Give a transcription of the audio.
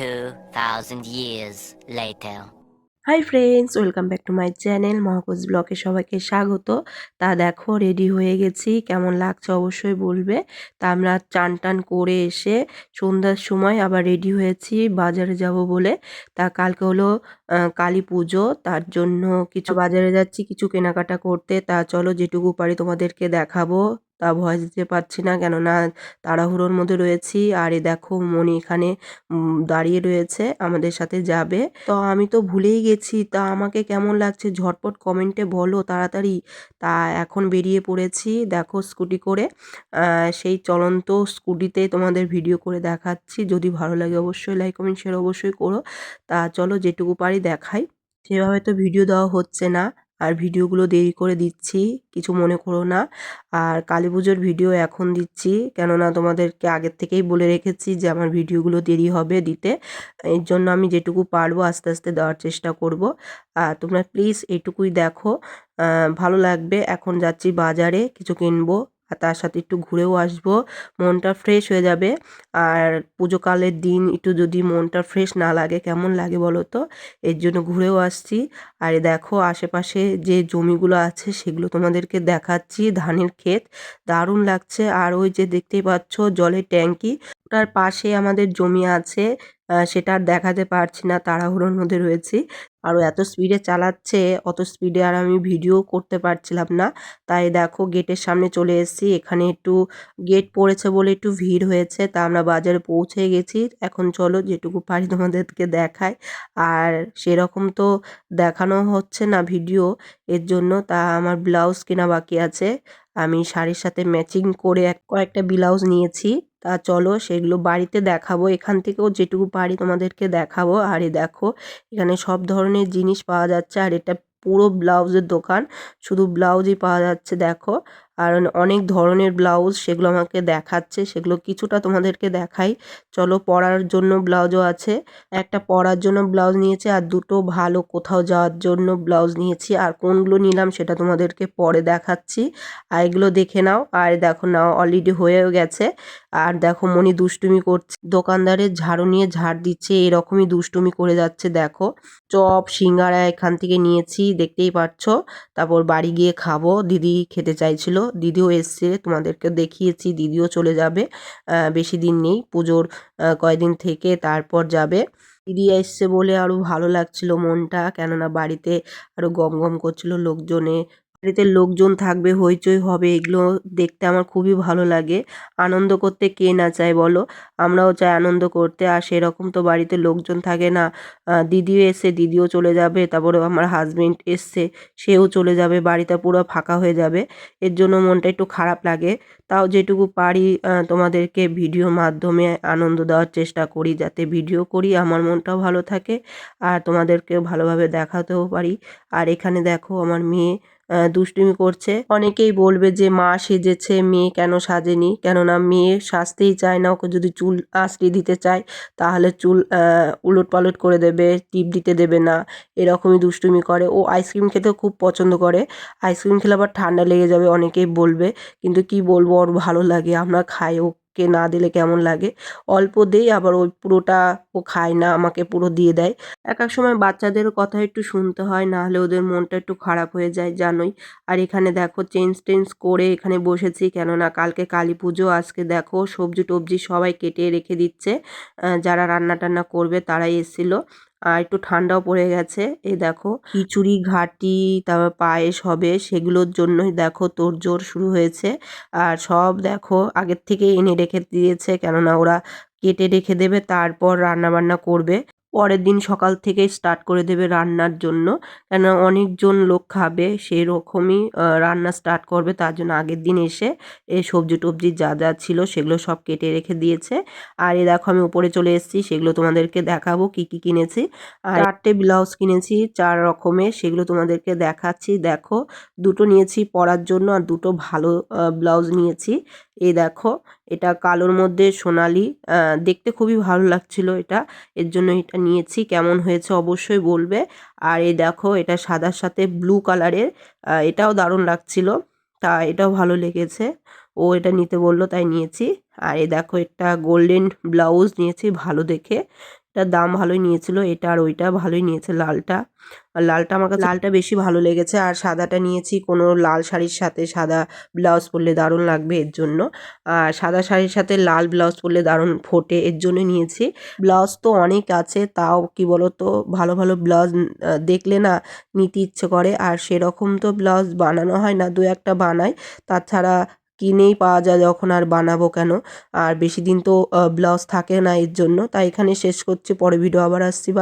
2,000 years later. Hi friends welcome back to my channel মহাকোজ ব্লকে সবাইকে স্বাগত। তা দেখো রেডি হয়ে গেছি। কেমন লাগছে অবশ্যই বলবে। তা আমরা চান টান করে এসে সন্ধ্যার সময় আবার রেডি হয়েছি বাজারে যাব বলে। তা কালকে হলো কালী পুজো। তার জন্য কিছু বাজারে যাচ্ছি কিছু কেনাকাটা করতে। তা চলো যেটুকু পারি তোমাদেরকে দেখাবো। তা ভয়েস দিতে পারছি না। কেননা তাড়াহুড়োর মধ্যে রয়েছি আর এ দেখো মনি এখানে দাঁড়িয়ে রয়েছে, আমাদের সাথে যাবে। তো আমি তো ভুলেই গেছি, তা আমাকে কেমন লাগছে ঝটপট কমেন্টে বলো তাড়াতাড়ি। তা এখন বেরিয়ে পড়েছি, দেখো স্কুটি করে। সেই চলন্ত স্কুটিতে তোমাদের ভিডিও করে দেখাচ্ছি। যদি ভালো লাগে অবশ্যই লাইক কমেন্ট শেয়ার অবশ্যই করো। তা চলো যেটুকু পারি দেখাই। সেভাবে তো ভিডিও দেওয়া হচ্ছে না। আর ভিডিওগুলো দেরি করে দিচ্ছি, কিছু মনে করো না। আর কালী পুজোর ভিডিও এখন দিচ্ছি, কেননা তোমাদেরকে আগের থেকেই বলে রেখেছি যে আমার ভিডিওগুলো দেরি হবে দিতে। এর জন্য আমি যেটুকু পারব আস্তে আস্তে দেওয়ার চেষ্টা করব। আর তোমরা প্লিজ এটুকুই দেখো। ভালো লাগবে, এখন যাচ্ছি বাজারে, কিছু কিনবো। আর তার সাথে একটু ঘুরেও আসব, মনটা ফ্রেশ হয়ে যাবে। আর পুজোকালের দিন একটু যদি মনটা ফ্রেশ না লাগে, কেমন লাগে বলো তো? এর জন্য ঘুরেও আসছি। আর দেখো আশেপাশে যে জমিগুলো আছে, সেগুলো তোমাদেরকে দেখাচ্ছি, ধানের ক্ষেত। দারুণ লাগছে। আর ওই যে দেখতেই পাচ্ছ, জলের ট্যাঙ্কি ওটার পাশে আমাদের জমি আছে সেটা আর দেখাতে পারছি না, তাড়াহুড়োর মধ্যে রয়েছি। আর এত স্পিডে চালাচ্ছে, অত স্পিডে আর আমি ভিডিও করতে পারছিলাম না। তাই দেখো গেটের সামনে চলে এসেছি, এখানে একটু গেট পড়েছে বলে একটু ভিড় হয়েছে, তা আমরা বাজারে পৌঁছে গেছি। এখন চলো যেটুকু পারি তোমাদেরকে দেখাই। আর সেরকম তো দেখানো হচ্ছে না ভিডিও এর জন্য, তা আমার ব্লাউজ কেনা বাকি আছে। আমি শাড়ির সাথে ম্যাচিং করে এক, কয়েকটা ব্লাউজ নিয়েছি। তা চলো সেগুলো বাড়িতে দেখাবো। এখান থেকেও যেটুকু পারি তোমাদেরকে দেখাবো। আর দেখো, এখানে সব ধরনের জিনিস পাওয়া যাচ্ছে। আর এটা পুরো ব্লাউজের দোকান, শুধু ব্লাউজই পাওয়া যাচ্ছে, দেখো। আর অনেক ধরনের ব্লাউজ সেগুলো আমাকে দেখাচ্ছে, সেগুলো কিছুটা তোমাদেরকে দেখাই। চলো পরার জন্য ব্লাউজও আছে। একটা পরার জন্য ব্লাউজ নিয়েছি আর দুটো ভালো কোথাও যাওয়ার জন্য ব্লাউজ নিয়েছি। আর কোনগুলো নিলাম সেটা তোমাদেরকে পরে দেখাচ্ছি। আর এগুলো দেখে নাও। আর দেখো নাও অলরেডি হয়েও গেছে। আর দেখো মনি দুষ্টুমি করছে। দোকানদারের ঝাড়ু নিয়ে ঝাড় দিচ্ছে, এরকমই দুষ্টুমি করে যাচ্ছে, দেখো। চপ, সিঙ্গারা এখান থেকে নিয়েছি, দেখতেই পাচ্ছ তারপর বাড়ি গিয়ে খাব। দিদি খেতে চাইছিল দিদিও এসছে, তোমাদেরকে দেখিয়েছি, দিদিও চলে যাবে বেশি দিন নেই, পুজোর কয়দিন থেকে তারপর যাবে। দিদি এসছে বলে আরও ভালো লাগছিল মনটা, কেননা বাড়িতে আরও গম গম করছিল লোকজনে বাড়িতে লোকজন থাকবে, হইচই হবে, এগুলো দেখতে আমার খুবই ভালো লাগে। আনন্দ করতে কে না চায় বলো? আমরাও চাই আনন্দ করতে। আর সেরকম তো বাড়িতে লোকজন থাকে না। দিদিও এসে দিদিও চলে যাবে, তারপরে আমার হাজবেন্ড এসছে, সেও চলে যাবে, বাড়িটা পুরো ফাঁকা হয়ে যাবে। এর জন্য মনটা একটু খারাপ লাগে। তাও যেটুকু পারি তোমাদেরকে ভিডিওর মাধ্যমে আনন্দ দেওয়ার চেষ্টা করি, যাতে ভিডিও করি, আমার মনটাও ভালো থাকে। আর তোমাদেরকে ভালোভাবে দেখাতেও পারি। আর এখানে দেখো, আমার মেয়ে দুষ্টুমি করছে। অনেকেই বলবে যে, মা সেজেছে, মেয়ে কেন সাজেনি? কেননা মেয়ে সাজতেই চায় না। ওকে যদি চুল আঁচড়ে দিতে চায়, তাহলে চুল উলট পালট করে দেবে, টিপ দিতে দেবে না। এরকমই দুষ্টুমি করে। ও আইসক্রিম খেতেও খুব পছন্দ করে। আইসক্রিম খেলে আবার ঠান্ডা লেগে যাবে, অনেকেই বলবে। কিন্তু কি বলব, ওর ভালো লাগে, আমরা খাই। ওকে না দিলে কেমন লাগে? অল্প দেই, আবার ওই পুরোটা ও খায় না, আমাকে পুরো দিয়ে দেয়। এক এক সময় বাচ্চাদের কথা একটু শুনতে হয়, না হলে ওদের মনটা একটু খারাপ হয়ে যায়, জানোই। আর এখানে দেখো, চেঞ্জ টেঞ্জ করে এখানে বসেছি, কেননা কালকে কালী পুজো, আজকে দেখো, সবজি টবজি সবাই কেটে রেখে দিচ্ছে। যারা রান্না টান্না করবে, তারাই এসেছিল। আর একটু ঠান্ডাও পড়ে গেছে। এই দেখো, খিচুড়ি, ঘাটি, তারপর পায়েস হবে, সেগুলোর জন্যই দেখো তোড়জোড় শুরু হয়েছে। আর সব দেখো আগের থেকেই এনে রেখে দিয়েছে, কেননা ওরা কেটে রেখে দেবে, তারপর রান্না বান্না করবে। পরের দিন সকাল থেকেই স্টার্ট করে দেবে রান্নার জন্য। কেন অনেকজন লোক খাবে সেই রকমই রান্না স্টার্ট করবে, তার জন্য আগের দিন এসে এই সবজি টবজি যা যা ছিল সেগুলো সব কেটে রেখে দিয়েছে। আর এই দেখো আমি উপরে চলে এসেছি, সেগুলো তোমাদেরকে দেখাবো কি কি কিনেছি। আর চারটে ব্লাউজ কিনেছি, চার রকমের, সেগুলো তোমাদেরকে দেখাচ্ছি। দেখো, দুটো নিয়েছি পরার জন্য আর দুটো ভালো ব্লাউজ নিয়েছি। এই দেখো এটা কালোর মধ্যে সোনালি দেখতে খুবই ভালো লাগছিল এটা। এর জন্য এটা নিয়েছি, কেমন হয়েছে অবশ্যই বলবে। আর এই দেখো, এটা সাদার সাথে ব্লু কালারের এটাও দারুণ লাগছিল। তা এটাও ভালো লেগেছে। ও এটা নিতে বলল, তাই নিয়েছি। আর এই দেখো, একটা গোল্ডেন ব্লাউজ নিয়েছি, ভালো দেখে। এটার দাম ভালোই নিয়েছিল, এটা আর ওইটা ভালোই নিয়েছে লালটা। আর লালটা আমার কাছে লালটা বেশি ভালো লেগেছে, আর সাদাটা নিয়েছি কোনো লাল শাড়ির সাথে, সাদা ব্লাউজ পরলে দারুণ লাগবে এর জন্য। আর সাদা শাড়ির সাথে লাল ব্লাউজ পরলে দারুণ ফোটে এর জন্য নিয়েছি। ব্লাউজ তো অনেক আছে, তাও কি বলো তো ভালো ভালো ব্লাউজ দেখলে না নিতে ইচ্ছে করে। আর সেরকম তো ব্লাউজ বানানো হয় না, দু একটা বানায় তাছাড়া কিনেই পাওয়া যায়, যখন আর বানাবো কেন? আর বেশি দিন তো ব্লাউজ থাকে না এর জন্য। তাই এখানে শেষ করছি, পরে ভিডিও আবার আসছি বা